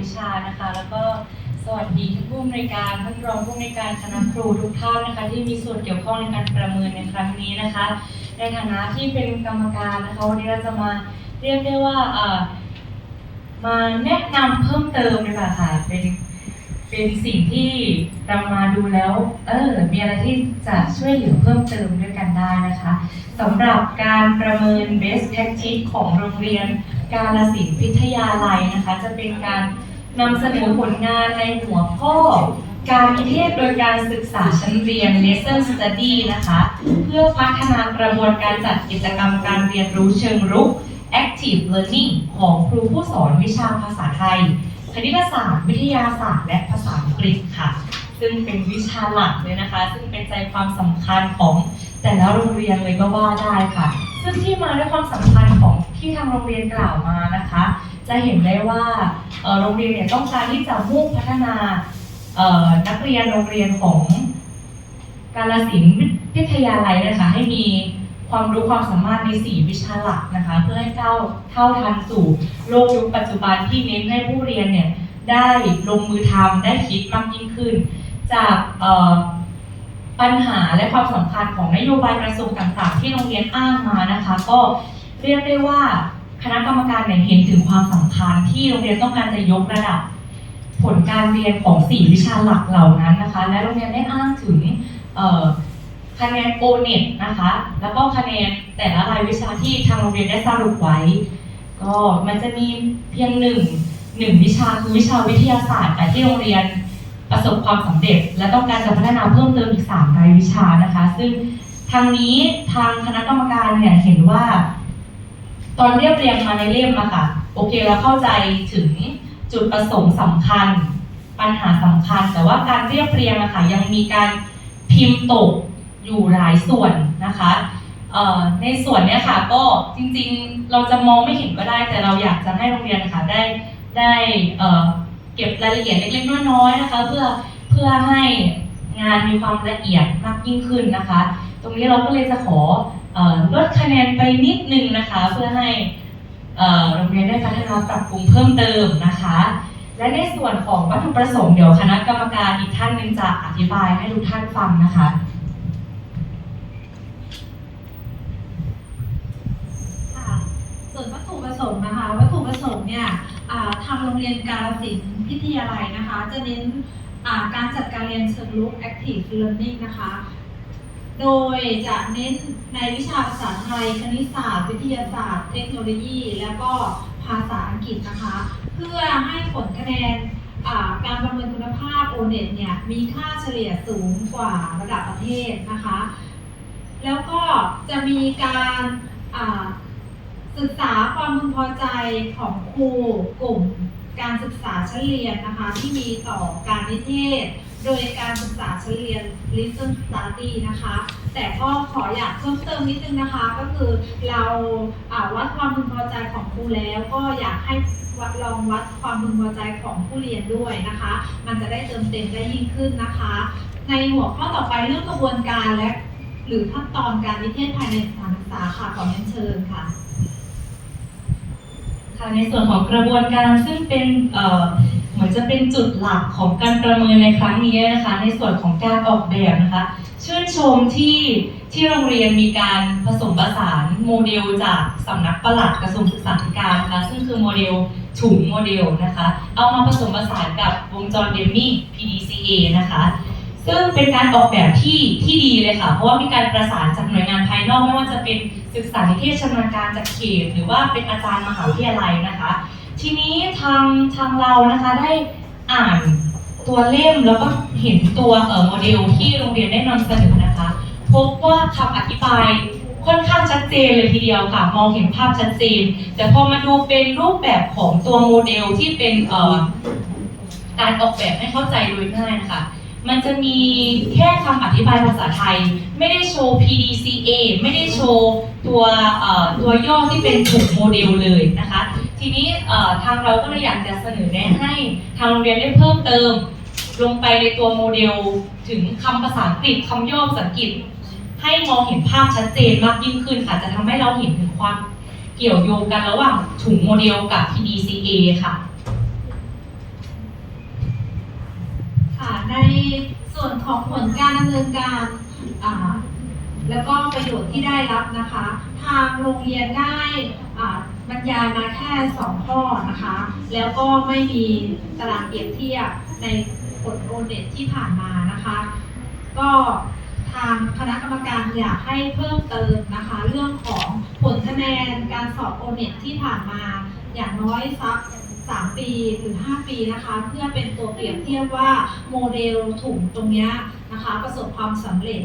วิชานะคะ แล้วก็สวัสดีท่านผู้อำนวยการท่านรองผู้อำนวยการคณะครูทุกท่านนะคะที่มีส่วนเกี่ยวข้องในการประเมินในครั้งนี้นะคะ ในฐานะที่เป็นกรรมการนะคะวันนี้เราจะมาเรียกได้ว่ามาแนะนำเพิ่มเติมดีกว่าค่ะเป็นเป็นสิ่งที่เรามาดูแล้วเออมีอะไรที่จะช่วยเหลือเพิ่มเติมด้วยกันได้นะคะสำหรับการประเมิน best practice ของโรงเรียนกาลสินพิทยาลัยนะคะ จะเป็นการ นำเสนอผลงานในหัวข้อ การนิเทศโดยการศึกษาชั้นเรียน lesson study นะคะ เพื่อพัฒนากระบวนการจัดกิจกรรมการเรียนรู้เชิงรุก active learning ของครูผู้สอนวิชาภาษาไทย คณิตศาสตร์ วิทยาศาสตร์ และภาษาอังกฤษค่ะ ซึ่งเป็นวิชาหลักเลยนะคะ ซึ่งเป็นใจความสำคัญของแต่ละโรงเรียนเลยก็ว่าได้ค่ะ ซึ่งที่มาด้วยความสำคัญของที่ทางโรงเรียนกล่าวมานะคะ จะเห็นได้ว่าโรงเรียนเนี่ยต้องการที่จะมุ่งพัฒนานักเรียนโรงเรียนของกาลสินธุ์วิทยาลัยนะคะให้มีความรู้ความสามารถใน 4 วิชาหลักนะคะ เพื่อให้เท่าเท่าทันสู่โลกยุคปัจจุบันที่เน้นให้ผู้เรียนเนี่ยได้ลงมือทำได้คิดมากยิ่งขึ้น จากปัญหาและความสำคัญของนโยบายกระทรวงต่างๆ ที่โรงเรียนอ้างมานะคะ ก็เรียกได้ว่า คณะกรรมการเนี่ยเห็นถึงความสำคัญที่โรงเรียนต้องการจะยกระดับ ผลการเรียนของ 4 วิชาหลักเหล่านั้นนะคะ และโรงเรียนได้อ้างถึงคะแนนโอเน็ตนะคะ แล้วก็คะแนนแต่ละรายวิชาที่ทางโรงเรียนได้สรุปไว้ ก็มันจะมีเพียงหนึ่งหนึ่งวิชาคือวิชาวิทยาศาสตร์แต่ที่โรงเรียนประสบความสำเร็จ และต้องการจะพัฒนาเพิ่มเติมอีก 3 รายวิชานะคะ ซึ่งทางนี้ทางคณะกรรมการเนี่ยเห็นว่า ตอนเรียบเรียงมาในเล่มอะค่ะ โอเคเราเข้าใจถึงจุดประสงค์สำคัญ ปัญหาสำคัญ แต่ว่าการเรียบเรียงอะค่ะยังมีการพิมพ์ตกอยู่หลายส่วนนะคะในส่วนเนี้ยค่ะก็จริงๆเราจะมองไม่เห็นก็ได้ แต่เราอยากจะให้โรงเรียนค่ะได้ได้เก็บรายละเอียดเล็กๆน้อยๆนะคะ เพื่อเพื่อให้งานมีความละเอียดมากยิ่งขึ้นนะคะ ตรงนี้เราก็เลยจะขอ ลดคะแนนไปนิดนึงนะคะ เพื่อให้โรงเรียนได้พัฒนาปรับปรุงเพิ่มเติมนะคะ และในส่วนของวัตถุประสงค์เดี๋ยวคณะกรรมการอีกท่านหนึ่งจะอธิบายให้ทุกท่านฟังนะคะค่ะส่วนวัตถุประสงค์นะคะ วัตถุประสงค์เนี่ยทางโรงเรียนกาลสินพิทยาลัยนะคะ จะเน้นการจัดการเรียนเชิงรุก active learning นะคะ โดยจะเน้นในวิชาภาษาไทย คณิตศาสตร์ วิทยาศาสตร์ เทคโนโลยี แล้วก็ภาษาอังกฤษนะคะ เพื่อให้ผลคะแนนการประเมินคุณภาพ o n e t เนี่ยมีค่าเฉลี่ยสูงกว่าระดับประเทศนะคะ แล้วก็จะมีการศึกษาความพึงพอใจของครูกลุ่ม การศึกษาชั้นเรียนนะคะที่มีต่อการนิเทศ โดยการศึกษาชั้นเรียน listen study นะคะ แต่ก็ขออยากเพิ่มเติมนิดนึงนะคะ ก็คือเราวัดความพึงพอใจของครูแล้วก็อยากให้วัดลองวัดความพึงพอใจของผู้เรียนด้วยนะคะ มันจะได้เติมเต็มได้ยิ่งขึ้นนะคะ ในหัวข้อต่อไปเรื่องกระบวนการและ หรือขั้นตอนการนิเทศภายในสถานศึกษาค่ะขอเรียนเชิญค่ะ ค่ะในส่วนของกระบวนการซึ่งเป็นเหมือนจะเป็นจุดหลักของการประเมินในครั้งนี้นะคะในส่วนของการออกแบบนะคะชื่นชมที่ที่โรงเรียนมีการผสมผสานโมเดลจากสำนักประหลัดกระทรวงศึกษาธิการนะคะซึ่งคือโมเดลถุงโมเดลนะคะเอามาผสมผสานกับวงจรเดมมี่ PDCA นะคะ ซึ่งเป็นการออกแบบที่ที่ดีเลยค่ะ เพราะว่ามีการประสานจากหน่วยงานภ นอกไม่ว่าจะเป็นศึกษานิเทศชำนาญการจากเขต หรือว่าเป็นอาจารย์มหาวิทยาลัยนะคะ ทีนี้ทางทางเรานะคะได้อ่านตัวเล่มแล้วก็เห็นตัวเอ่อโมเดลที่โรงเรียนได้นำเสนอนะคะ พบว่าคำอธิบายค่อนข้างชัดเจนเลยทีเดียวค่ะ มองเห็นภาพชัดเจน แต่พอมาดูเป็นรูปแบบของตัวโมเดลที่เป็นการออกแบบให้เข้าใจโดยง่ายนะคะ มันจะมีแค่คำอธิบายภาษาไทย ไม่ได้โชว์ PDCA ไม่ได้โชว์ตัวตัวย่อที่เป็นถุงโมเดลเลยนะคะ ทีนี้ทางเราก็เลยอยากจะเสนอแนะให้ทางโรงเรียนได้เพิ่มเติม ลงไปในตัวโมเดลถึงคำภาษาอังกฤษคำย่อภาษาอังกฤษ ให้มองเห็นภาพชัดเจนมากยิ่งขึ้นค่ะจะทำให้เราเห็นถึงความเกี่ยวโยงกันระหว่างถุงโมเดลกับ PDCA ค่ะ ในส่วนของผลการดำเนินการแล้วก็ประโยชน์ที่ได้รับนะคะ ทางโรงเรียนได้บรรยายมาแค่สองข้อนะคะ แล้วก็ไม่มีตารางเปรียบเทียบในผลโอเน็ตที่ผ่านมานะคะ ก็ทางคณะกรรมการอยากให้เพิ่มเติมนะคะ เรื่องของผลคะแนนการสอบโอเน็ตที่ผ่านมาอย่างน้อยสัก 3 ปีหรือ 5 ปีนะคะ เพื่อเป็นตัวเปรียบเทียบว่าโมเดลถุงตรงเนี้ยนะคะ ประสบความสำเร็จ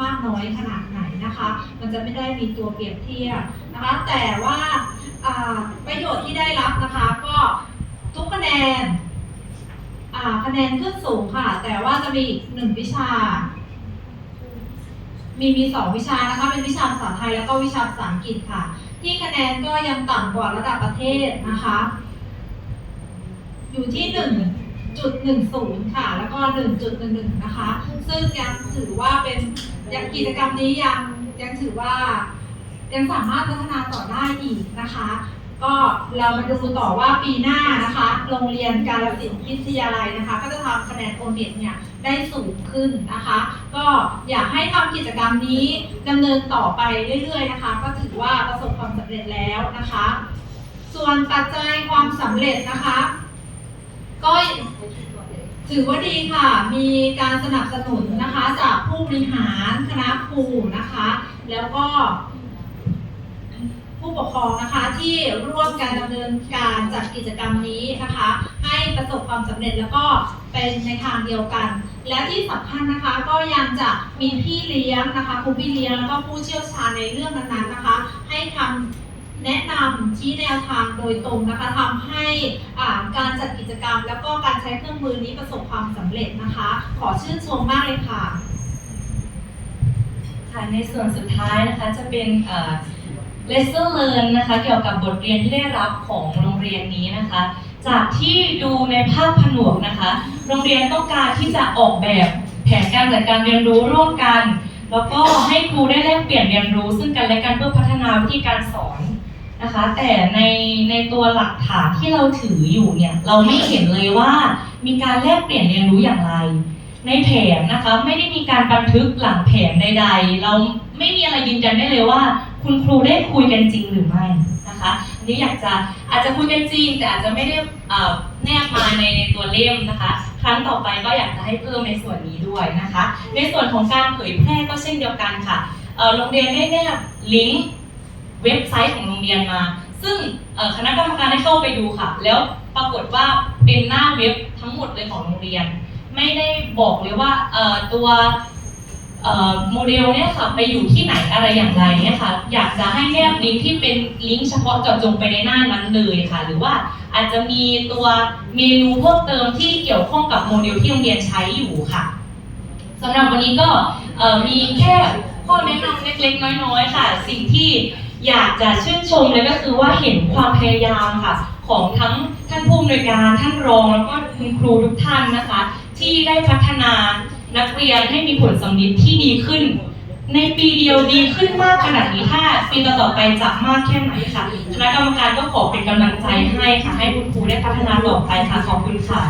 มากน้อยขนาดไหนนะคะ มันจะไม่ได้มีตัวเปรียบเทียบนะคะ แต่ว่าประโยชน์ที่ได้รับนะคะ ก็ทุกคะแนนคะแนนขึ้นสูงค่ะ แต่ว่าจะมีหนึ่งวิชา มีมีสองวิชานะคะ เป็นวิชาภาษาไทยแล้วก็วิชาภาษาอังกฤษค่ะ ที่คะแนนก็ยังต่ำกว่าระดับประเทศนะคะ อยู่ที่ 1.10 ค่ะ แล้วก็ 1.11 นะคะ ซึ่งยังถือว่าเป็นยังกิจกรรมนี้ยังยังถือว่ายังสามารถพัฒนาต่อได้อีกนะคะ ก็เรามาดูต่อว่าปีหน้านะคะ โรงเรียนการศิลป์วิทยาลัยนะคะ ก็จะทำคะแนนโอเน็ตเนี่ยได้สูงขึ้นนะคะ ก็อยากให้ทำกิจกรรมนี้ดำเนินต่อไปเรื่อยๆนะคะ ก็ถือว่าประสบความสำเร็จแล้วนะคะ ส่วนปัจจัยความสำเร็จนะคะ ก็ถือว่าดีค่ะ มีการสนับสนุนนะคะจากผู้บริหารคณะครูนะคะ แล้วก็ ผู้ปกครองนะคะที่ร่วมการดำเนินการจัดกิจกรรมนี้นะคะ ให้ประสบความสำเร็จแล้วก็เป็นในทางเดียวกัน และที่สำคัญนะคะก็ยังจะมีพี่เลี้ยงนะคะครูพี่เลี้ยงแล้วก็ผู้เชี่ยวชาญในเรื่องนั้นๆนะคะ ให้คำ แนะนำชี้แนวทางโดยตรงนะคะทำให้การจัดกิจกรรม แล้วก็การใช้เครื่องมือนี้ประสบความสำเร็จนะคะ ขอชื่นชมมากเลยค่ะค่ะในส่วนสุดท้ายนะคะจะเป็นเอ่อ lesson learn นะคะเกี่ยวกับบทเรียนที่ได้รับของโรงเรียนนี้นะคะ จากที่ดูในภาพผนวกนะคะ โรงเรียนต้องการที่จะออกแบบแผนการจัดการเรียนรู้ร่วมกัน แล้วก็ให้ครูได้แลกเปลี่ยนเรียนรู้ซึ่งกันและกันเพื่อพัฒนาวิธีการสอน แต่ในในตัวหลักฐานที่เราถืออยู่เนี่ย เราไม่เห็นเลยว่ามีการแลกเปลี่ยนเรียนรู้อย่างไร ในแผนนะคะไม่ได้มีการบันทึกหลังแผนใด ๆ เราไม่มีอะไรยืนยันได้เลยว่า คุณครูได้คุยกันจริงหรือไม่นะคะอันนี้อยากจะอาจจะคุยกันจริงแต่อาจจะไม่ได้เอ่อแนบมาในในตัวเล่มนะคะ ครั้งต่อไปก็อยากจะให้เพิ่มในส่วนนี้ด้วยนะคะ ในส่วนของการเผยแพร่ก็เช่นเดียวกันค่ะโรงเรียนได้แนบลิงก์ เว็บไซต์ของโรงเรียนมา ซึ่งคณะกรรมการได้เข้าไปดูค่ะ แล้วปรากฏว่าเป็นหน้าเว็บทั้งหมดเลยของโรงเรียน ไม่ได้บอกเลยว่าตัวโมเดลเนี่ยค่ะไปอยู่ที่ไหนอะไรอย่างไรเนี่ยค่ะอยากจะให้แนบลิงก์ที่เป็นลิงก์เฉพาะเจาะจงไปในหน้านั้นเลยค่ะ หรือว่าอาจจะมีตัวเมนูเพิ่มเติมที่เกี่ยวข้องกับโมเดลที่โรงเรียนใช้อยู่ค่ะสำหรับวันนี้ก็มีแค่ข้อแนะนำเล็กๆ น้อยๆค่ะ สิ่งที่ อยากจะชื่นชมเลยก็คือว่าเห็นความพยายามค่ะ ของทั้งท่านผู้อำนวยการท่านรองแล้วก็คุณครูทุกท่านนะคะ ที่ได้พัฒนานักเรียนให้มีผลสำลิดที่ดีขึ้น ในปีเดียวดีขึ้นมากขนาดนี้ถ้าปีต่อๆไปจะมากแค่ไหนค่ะคณะกรรมการก็ขอเป็นกำลังใจให้ค่ะให้คุณครูได้พัฒนาต่อไปค่ะขอบคุณค่ะ